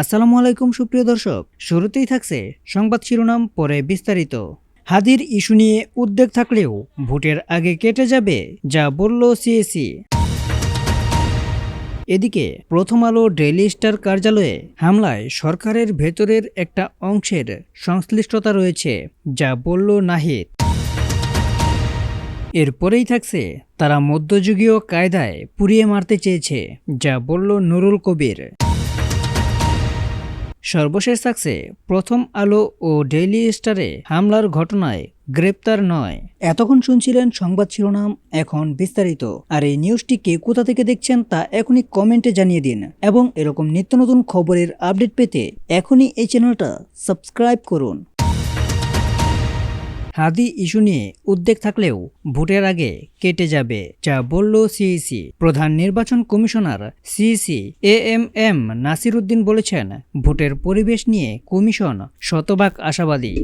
আসসালামু আলাইকুম সুপ্রিয় দর্শক। শুরুতেই থাকছে সংবাদ শিরোনাম, পরে বিস্তারিত। হাদির ইস্যু নিয়ে উদ্বেগ থাকলেও ভোটের আগে কেটে যাবে যা বলল সিএসি। এদিকে প্রথম আলো ডেইলি স্টার কার্যালয়ে হামলায় সরকারের ভেতরের একটা অংশের সংশ্লিষ্টতা রয়েছে, যা বলল নাহিদ। এরপরেই থাকছে তারা মধ্যযুগীয় কায়দায় পুড়িয়ে মারতে চেয়েছে, যা বলল নুরুল কবির। সর্বশেষ থাকছে প্রথম আলো ও ডেইলি স্টারে হামলার ঘটনায় গ্রেপ্তার নয়। এতক্ষণ শুনছিলেন সংবাদ শিরোনাম, এখন বিস্তারিত। আর এই নিউজটি কে কোথা থেকে দেখছেন তা এখনই কমেন্টে জানিয়ে দিন। এবং এরকম নিত্য নতুন খবরের আপডেট পেতে এখনই এই চ্যানেলটা সাবস্ক্রাইব করুন। হাদি ইস্যু নিয়ে উদ্বেগ থাকলেও ভোটের আগে কেটে যাবে যা বলল সিইসি। প্রধান নির্বাচন commissioner CEC A M M Nasir Uddin বলেছেন, ভোটের পরিবেশ নিয়ে কমিশন শতভাগ আশাবাদী।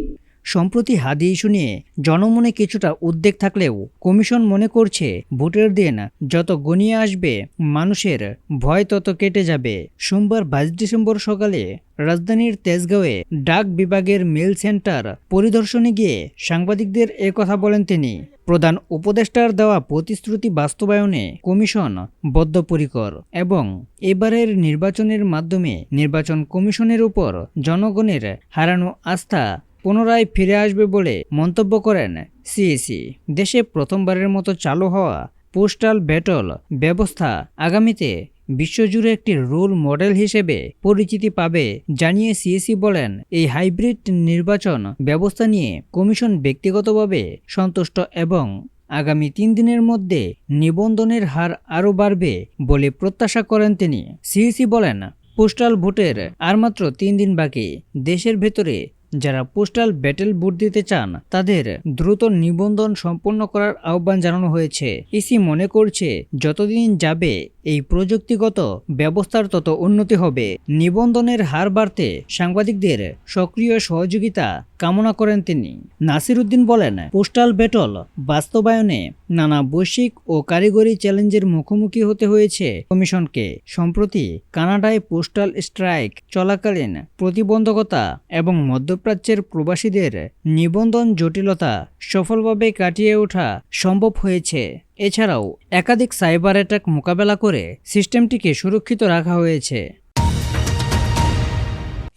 সম্প্রতি হাদি ইস্যু নিয়ে জনমনে কিছুটা উদ্বেগ থাকলেও কমিশন মনে করছে, ভোটের দিন যত গনিয়ে আসবে, মানুষের ভয় তত কেটে যাবে। সোমবার বাইশ ডিসেম্বর সকালে রাজধানীর তেজগাঁওয়ে ডাক বিভাগের মেল সেন্টার পরিদর্শনে গিয়ে সাংবাদিকদের কথা বলেন তিনি। প্রধান উপদেষ্টার দেওয়া প্রতিশ্রুতি বাস্তবায়নে কমিশন বদ্ধপরিকর এবং এবারের নির্বাচনের মাধ্যমে নির্বাচন কমিশনের উপর জনগণের হারানো আস্থা পুনরায় ফিরে আসবে বলে মন্তব্য করেন সিএসি দেশে প্রথমবারের মতো চালু হওয়া পোস্টাল ব্যাটল ব্যবস্থা আগামীতে বিশ্বজুড়ে একটি রোল মডেল হিসেবে পরিচিতি পাবে জানিয়ে সিএসি বলেন। এই হাইব্রিড নির্বাচন ব্যবস্থা নিয়ে কমিশন ব্যক্তিগতভাবে সন্তুষ্ট এবং আগামী তিন দিনের মধ্যে নিবন্ধনের হার আরও বাড়বে বলে প্রত্যাশা করেন তিনি। সিইসি বলেন, পোস্টাল ভোটের আর মাত্র তিন দিন বাকি। দেশের ভেতরে যারা পোস্টাল ব্যাটেল ভোট দিতে চান, তাদের দ্রুত নিবন্ধন সম্পন্ন করার আহ্বান জানানো হয়েছে। ইসি মনে করছে, যতদিন যাবে এই প্রযুক্তিগত ব্যবস্থার তত উন্নতি হবে। নিবন্ধনের হার বাড়তে সাংবাদিকদের সক্রিয় সহযোগিতা কামনা করেন তিনি। নাসির উদ্দিন বলেন, পোস্টাল ব্যাটল বাস্তবায়নে নানা বৈশ্বিক ও কারিগরি চ্যালেঞ্জের মুখোমুখি হতে হয়েছে। কমিশনকে সম্প্রতি কানাডায় পোস্টাল স্ট্রাইক চলাকালীন প্রতিবন্ধকতা এবং মধ্যপ্রাচ্যের প্রবাসীদের নিবন্ধন জটিলতা সফলভাবে কাটিয়ে ওঠা সম্ভব হয়েছে। এছাড়াও একাধিক সাইবার অ্যাটাক মোকাবেলা করে সিস্টেমটিকে সুরক্ষিত রাখা হয়েছে।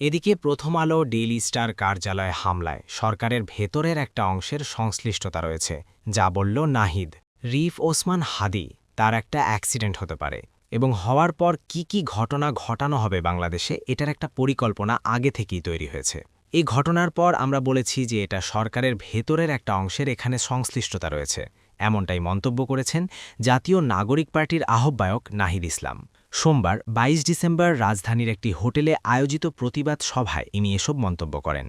এদিকে প্রথম আলো ডেইলি স্টার কার্যালয়ে হামলায় সরকারের ভেতরের একটা অংশের সংশ্লিষ্টতা রয়েছে, যা বলল নাহিদ। রিফ ওসমান হাদি, তার একটা অ্যাক্সিডেন্ট হতে পারে এবং হওয়ার পর কি কি ঘটনা ঘটানো হবে বাংলাদেশে এটার একটা পরিকল্পনা আগে থেকেই তৈরি হয়েছে। এই ঘটনার পর আমরা বলেছি যে এটা সরকারের ভেতরের একটা অংশের এখানে সংশ্লিষ্টতা রয়েছে। এমনটাই মন্তব্য করেছেন জাতীয় নাগরিক পার্টির আহ্বায়ক নাহিদ ইসলাম। সোমবার ২২ ডিসেম্বর রাজধানীর একটি হোটেলে আয়োজিত প্রতিবাদ সভায় ইনি এসব মন্তব্য করেন।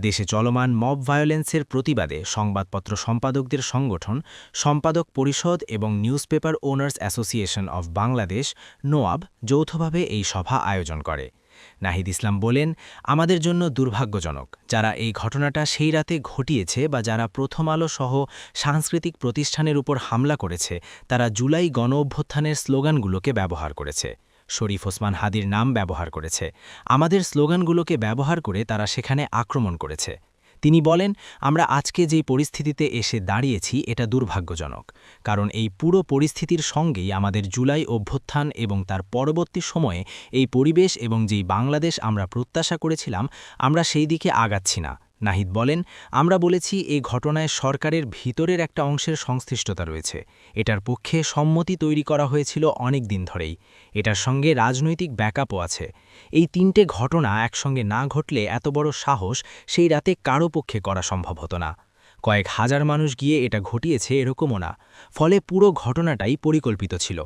দেশে চলমান মব ভায়োলেন্সের প্রতিবাদে সংবাদপত্র সম্পাদকদের সংগঠন, সম্পাদক পরিষদ এবং newspaper owners association of Bangladesh, NOAB, যৌথভাবে এই সভা আয়োজন করে। নাহিদ ইসলাম বলেন, আমাদের জন্য দুর্ভাগ্যজনক, যারা এই ঘটনাটা সেই রাতে ঘটিয়েছে বা যারা প্রথম আলো সহ সাংস্কৃতিক প্রতিষ্ঠানের উপর হামলা করেছে, তারা জুলাই গণ অভ্যুত্থানের স্লোগানগুলোকে ব্যবহার করেছে। শরীফ ওসমান হাদির নাম ব্যবহার করেছে। আমাদের স্লোগানগুলোকে ব্যবহার করে তারা সেখানে আক্রমণ করেছে। তিনি বলেন, আমরা আজকে যেই পরিস্থিতিতে এসে দাঁড়িয়েছি, এটা দুর্ভাগ্যজনক, কারণ এই পুরো পরিস্থিতির সঙ্গেই আমাদের জুলাই অভ্যুত্থান এবং তার পরবর্তী সময়ে এই পরিবেশ এবং যেই বাংলাদেশ আমরা প্রত্যাশা করেছিলাম, আমরা সেই দিকে আগাচ্ছি না। নাহিদ বলেন, আমরা বলেছি এই ঘটনায় সরকারের ভিতরের একটা অংশের সংশ্লিষ্টতা রয়েছে। এটার পক্ষে সম্মতি তৈরি করা হয়েছিল অনেক দিন ধরেই। এটার সঙ্গে রাজনৈতিক ব্যাকআপও আছে। এই তিনটে ঘটনা একসঙ্গে না ঘটলে এত বড় সাহস সেই রাতে কারও পক্ষে করা সম্ভব হতো না। কয়েক হাজার মানুষ গিয়ে এটা ঘটিয়েছে এরকমও না। ফলে পুরো ঘটনাটাই পরিকল্পিত ছিল।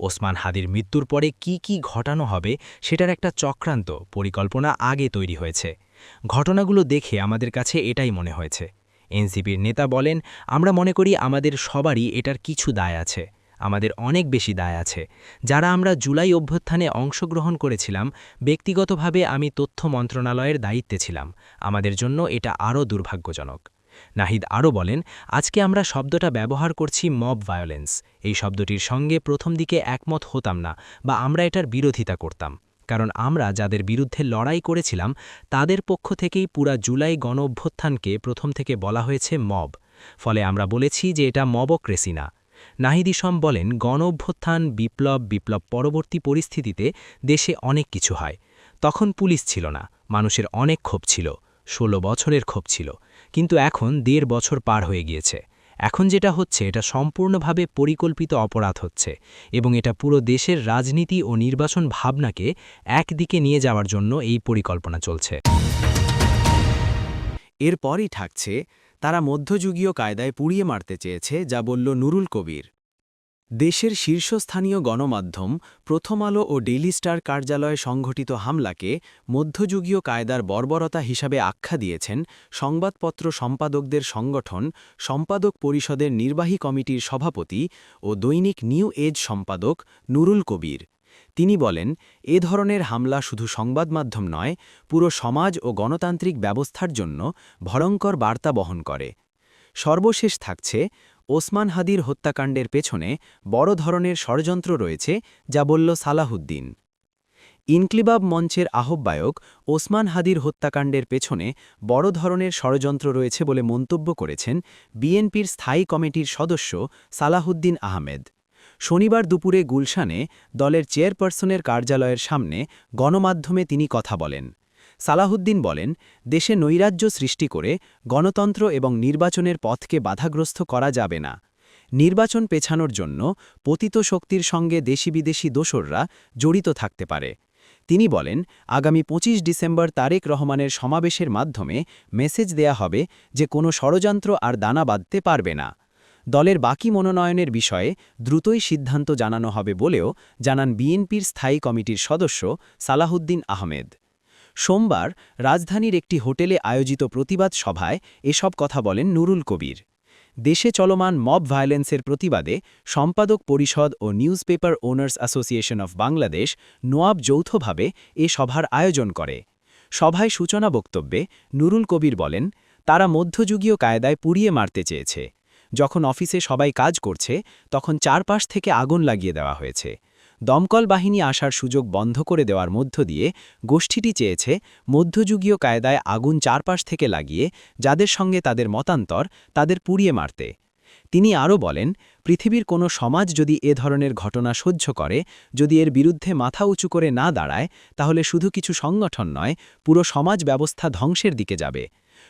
ওসমান হাদির মৃত্যুর পরে কি কি ঘটানো হবে সেটার একটা চক্রান্ত পরিকল্পনা আগে তৈরি হয়েছে। ঘটনাগুলো দেখে আমাদের কাছে এটাই মনে হয়েছে। এনসিপির নেতা বলেন, আমরা মনে করি আমাদের সবারই এটার কিছু দায় আছে, আমাদের অনেক বেশি দায় আছে। যারা আমরা জুলাই অভ্যুত্থানে অংশগ্রহণ করেছিলাম, ব্যক্তিগতভাবে আমি তথ্য মন্ত্রণালয়ের দায়িত্বে ছিলাম। আমাদের জন্য এটা আরও দুর্ভাগ্যজনক। নাহিদ আরও বলেন, আজকে আমরা শব্দটা ব্যবহার করছি মব ভায়োলেন্স। এই শব্দটির সঙ্গে প্রথম দিকে একমত হতাম না বা আমরা এটার বিরোধিতা করতাম। কারণ আমরা যাদের বিরুদ্ধে লড়াই করেছিলাম, তাদের পক্ষ থেকেই পুরা জুলাই গণ অভ্যুত্থানকে প্রথম থেকে বলা হয়েছে মব। ফলে আমরা বলেছি যে এটা মবক্রেসি না। নাহিদিসম বলেন গণ অভ্যুত্থান বিপ্লব বিপ্লব পরবর্তী পরিস্থিতিতে দেশে অনেক কিছু হয়। তখন পুলিশ ছিল না, মানুষের অনেক ক্ষোভ ছিল ১৬ বছরের ক্ষোভ ছিল, কিন্তু এখন দেড় বছর পার হয়ে গিয়েছে। এখন যেটা হচ্ছে, এটা সম্পূর্ণভাবে পরিকল্পিত অপরাধ হচ্ছে এবং এটা পুরো দেশের রাজনীতি ও নির্বাচন ভাবনাকে একদিকে নিয়ে যাওয়ার জন্য এই পরিকল্পনা চলছে। এরপরই থাকছে তারা মধ্যযুগীয় কায়দায় পুড়িয়ে মারতে চেয়েছে, যা বলল নুরুল কবির। দেশের শীর্ষস্থানীয় গণমাধ্যম প্রথম আলো ও ডেইলি স্টার কার্যালয়ে সংঘটিত হামলাকে মধ্যযুগীয় কায়দার বর্বরতা হিসাবে আখ্যা দিয়েছেন সংবাদপত্র সম্পাদকদের সংগঠন, সম্পাদক পরিষদের নির্বাহী কমিটির সভাপতি ও দৈনিক নিউ এজ সম্পাদক নুরুল কবির। তিনি বলেন, এ ধরনের হামলা শুধু সংবাদ মাধ্যম নয়, পুরো সমাজ ও গণতান্ত্রিক ব্যবস্থার জন্য ভয়ঙ্কর বার্তা বহন করে। সর্বশেষ থাকছে ওসমান হাদির হত্যাকাণ্ডের পেছনে বড় ধরনের ষড়যন্ত্র রয়েছে, যা বলল সালাহুদ্দিন। ইনক্লিবাব মঞ্চের আহ্বায়ক ওসমান হাদির হত্যাকাণ্ডের পেছনে বড় ধরনের ষড়যন্ত্র রয়েছে বলে মন্তব্য করেছেন বিএনপির স্থায়ী কমিটির সদস্য সালাহুদ্দিন আহমেদ। শনিবার দুপুরে গুলশানে দলের চেয়ারপারসনের কার্যালয়ের সামনে গণমাধ্যমে তিনি কথা বলেন। সালাহুদ্দিন বলেন, দেশে নৈরাজ্য সৃষ্টি করে গণতন্ত্র এবং নির্বাচনের পথকে বাধাগ্রস্ত করা যাবে না। নির্বাচন পেছানোর জন্য পতিত শক্তির সঙ্গে দেশি বিদেশি দোসররা জড়িত থাকতে পারে। তিনি বলেন, আগামী ২৫ ডিসেম্বর তারেক রহমানের সমাবেশের মাধ্যমে মেসেজ দেয়া হবে যে কোনো ষড়যন্ত্র আর দানা বাঁধতে পারবে না। দলের বাকি মনোনয়নের বিষয়ে দ্রুতই সিদ্ধান্ত জানানো হবে বলেও জানান বিএনপির স্থায়ী কমিটির সদস্য সালাহুদ্দিন আহমেদ। সোমবার রাজধানীর একটি হোটেলে আয়োজিত প্রতিবাদ সভায় এসব কথা বলেন নুরুল কবির। দেশে চলমান মব ভায়োলেন্সের প্রতিবাদে সম্পাদক পরিষদ ও newspaper owners association of Bangladesh NOAB যৌথভাবে এ সভার আয়োজন করে। সভায় সূচনা বক্তব্যে নুরুল কবির বলেন, তারা মধ্যযুগীয় কায়দায় পুড়িয়ে মারতে চেয়েছে। যখন অফিসে সবাই কাজ করছে, তখন চারপাশ থেকে আগুন লাগিয়ে দেওয়া হয়েছে। দমকল বাহিনী আসার সুযোগ বন্ধ করে দেওয়ার মধ্য দিয়ে গোষ্ঠীটি চেয়েছে মধ্যযুগীয় কায়দায় আগুন চারপাশ থেকে লাগিয়ে যাদের সঙ্গে তাদের মতান্তর তাদের পুড়িয়ে মারতে। তিনি আরও বলেন, পৃথিবীর কোনো সমাজ যদি এ ধরনের ঘটনা সহ্য করে, যদি এর বিরুদ্ধে মাথা উঁচু করে না দাঁড়ায়, তাহলে শুধু কিছু সংগঠন নয়, পুরো সমাজ ব্যবস্থা ধ্বংসের দিকে যাবে।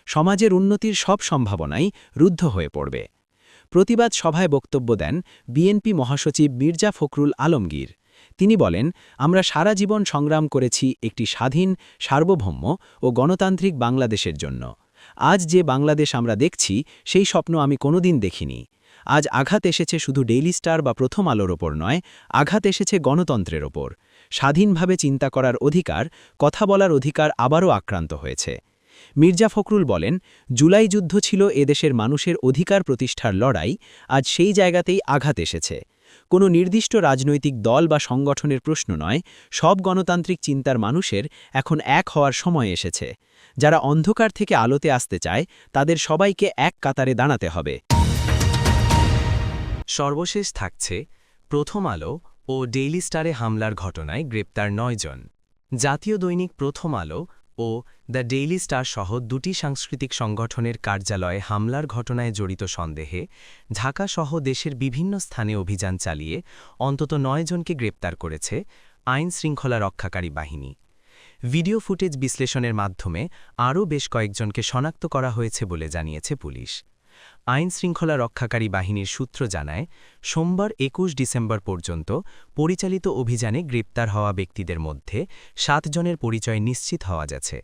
সমাজের উন্নতির সব সম্ভাবনাই রুদ্ধ হয়ে পড়বে। প্রতিবাদ সভায় বক্তব্য দেন বিএনপি মহাসচিব মির্জা ফখরুল আলমগীর। তিনি বলেন, আমরা সারা জীবন সংগ্রাম করেছি একটি স্বাধীন, সার্বভৌম ও গণতান্ত্রিক বাংলাদেশের জন্য। আজ যে বাংলাদেশ আমরা দেখছি, সেই স্বপ্ন আমি কোনোদিন দেখিনি। আজ আঘাত এসেছে শুধু ডেইলি স্টার বা প্রথম আলোর ওপর নয়, আঘাত এসেছে গণতন্ত্রের ওপর। স্বাধীনভাবে চিন্তা করার অধিকার, কথা বলার অধিকার আবারও আক্রান্ত হয়েছে। মির্জা ফখরুল বলেন, জুলাই যুদ্ধ ছিল এদেশের মানুষের অধিকার প্রতিষ্ঠার লড়াই, আজ সেই জায়গাতেই আঘাত এসেছে। কোনো নির্দিষ্ট রাজনৈতিক দল বা সংগঠনের প্রশ্ন নয়, সব গণতান্ত্রিক চিন্তার মানুষের এখন এক হওয়ার সময় এসেছে। যারা অন্ধকার থেকে আলোতে আসতে চায়, তাদের সবাইকে এক কাতারে দাঁড়াতে হবে। সর্বশেষ থাকছে প্রথম আলো ও ডেইলি স্টারে হামলার ঘটনায় গ্রেপ্তার নয়জন। জাতীয় দৈনিক প্রথম আলো ও দ্য ডেইলি স্টার সহ দুটি সাংস্কৃতিক সংগঠনের কার্যালয়ে হামলার ঘটনায় জড়িত সন্দেহে ঢাকাসহ দেশের বিভিন্ন স্থানে অভিযান চালিয়ে অন্তত নয়জনকে গ্রেপ্তার করেছে আইন শৃঙ্খলা রক্ষাকারী বাহিনী। ভিডিও ফুটেজ বিশ্লেষণের মাধ্যমে আরও বেশ কয়েকজনকে শনাক্ত করা হয়েছে বলে জানিয়েছে পুলিশ। আইন শৃঙ্খলা রক্ষাকারী বাহিনীর সূত্র জানায়, সোমবার একুশ ডিসেম্বর পর্যন্ত পরিচালিত অভিযানে গ্রেপ্তার হওয়া ব্যক্তিদের মধ্যে সাতজনের পরিচয় নিশ্চিত হওয়া যাচ্ছে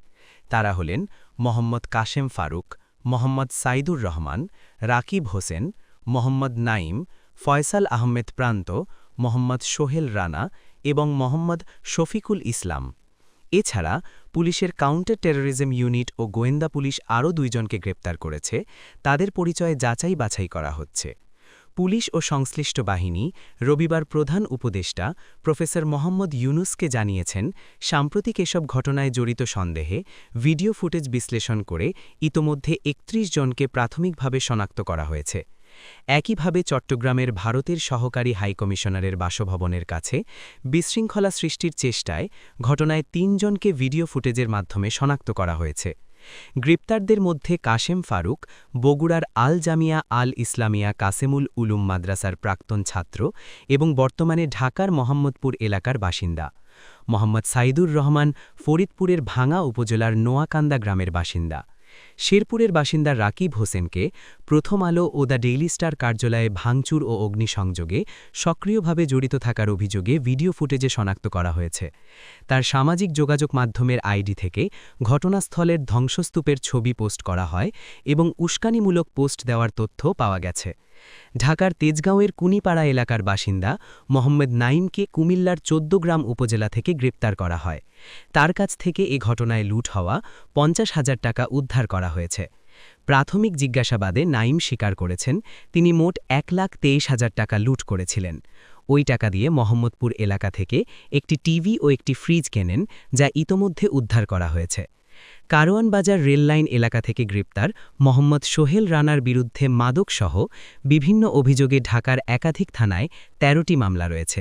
তারা হলেন মোহাম্মদ কাশেম ফারুক, মোহাম্মদ সাইদুর রহমান, রাকিব হোসেন, মোহাম্মদ নাইম ফয়সাল আহমেদ প্রান্ত, মোহাম্মদ সোহেল রানা এবং মোহাম্মদ শফিকুল ইসলাম। এছাড়া পুলিশের কাউন্টার টেরোরিজম ইউনিট ও গোয়েন্দা পুলিশ আরও দুইজনকে গ্রেপ্তার করেছে। তাদের পরিচয় যাচাই বাছাই করা হচ্ছে। পুলিশ ও সংশ্লিষ্ট বাহিনী, রবিবার প্রধান উপদেষ্টা প্রফেসর মোহাম্মদ ইউনুসকে জানিয়েছেন, সাম্প্রতিক এসব ঘটনায় জড়িত সন্দেহে ভিডিও ফুটেজ বিশ্লেষণ করে ইতোমধ্যে একত্রিশ জনকে প্রাথমিকভাবে শনাক্ত করা হয়েছে। একইভাবে চট্টগ্রামের ভারতের সহকারী হাইকমিশনারের বাসভবনের কাছে বিশৃঙ্খলা সৃষ্টির চেষ্টায় ঘটনায় তিনজনকে ভিডিও ফুটেজের মাধ্যমে শনাক্ত করা হয়েছে। গ্রেপ্তারদের মধ্যে কাশেম ফারুক, বগুড়ার আল জামিয়া আল ইসলামিয়া কাসেমুল উলুম মাদ্রাসার প্রাক্তন ছাত্র এবং বর্তমানে ঢাকার মোহাম্মদপুর এলাকার বাসিন্দা। মোহাম্মদ সাইদুর রহমান ফরিদপুরের ভাঙা উপজেলার নোয়াকান্দা গ্রামের বাসিন্দা। শেরপুরের বাসিন্দা রাকিব হোসেনকে প্রথম আলো ও দ্য ডেইলি স্টার কার্যালয়ে ভাঙচুর ও অগ্নিসংযোগে সক্রিয়ভাবে জড়িত থাকার অভিযোগে ভিডিও ফুটেজে শনাক্ত করা হয়েছে। তার সামাজিক যোগাযোগ মাধ্যমের আইডি থেকে ঘটনাস্থলের ধ্বংসস্তূপের ছবি পোস্ট করা হয় এবং উস্কানিমূলক পোস্ট দেওয়ার তথ্য পাওয়া গেছে। ঢাকার তেজগাঁওয়ের কুনিপাড়া এলাকার বাসিন্দা মোহাম্মদ নাইমকে কুমিল্লার চোদ্দগ্রাম উপজেলা থেকে গ্রেপ্তার করা হয়। তার কাছ থেকে এ ঘটনায় লুট হওয়া পঞ্চাশ হাজার টাকা উদ্ধার করা হয়েছে। প্রাথমিক জিজ্ঞাসাবাদে নাইম স্বীকার করেছেন, তিনি মোট এক লাখ তেইশ হাজার টাকা লুট করেছিলেন। ওই টাকা দিয়ে মোহাম্মদপুর এলাকা থেকে একটি টিভি ও একটি ফ্রিজ কেনেন, যা ইতোমধ্যে উদ্ধার করা হয়েছে। কারওয়ান বাজার রেললাইন এলাকা থেকে গ্রেপ্তার মোহাম্মদ সোহেল রানার বিরুদ্ধে মাদকসহ বিভিন্ন অভিযোগে ঢাকার একাধিক থানায় ১৩টি মামলা রয়েছে।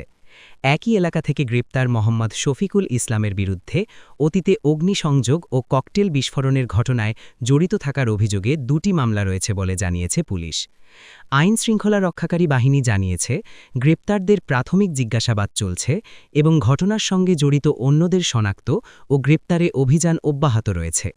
একই এলাকা থেকে গ্রেপ্তার মোহাম্মদ শফিকুল ইসলামের বিরুদ্ধে অতীতে অগ্নিসংযোগ ও ককটেল বিস্ফোরণের ঘটনায় জড়িত থাকার অভিযোগে দুটি মামলা রয়েছে বলে জানিয়েছে পুলিশ। আইন শৃঙ্খলা রক্ষাকারী বাহিনী জানিয়েছে, গ্রেপ্তারদের প্রাথমিক জিজ্ঞাসাবাদ চলছে এবং ঘটনার সঙ্গে জড়িত অন্যদের শনাক্ত ও গ্রেপ্তারে অভিযান অব্যাহত রয়েছে।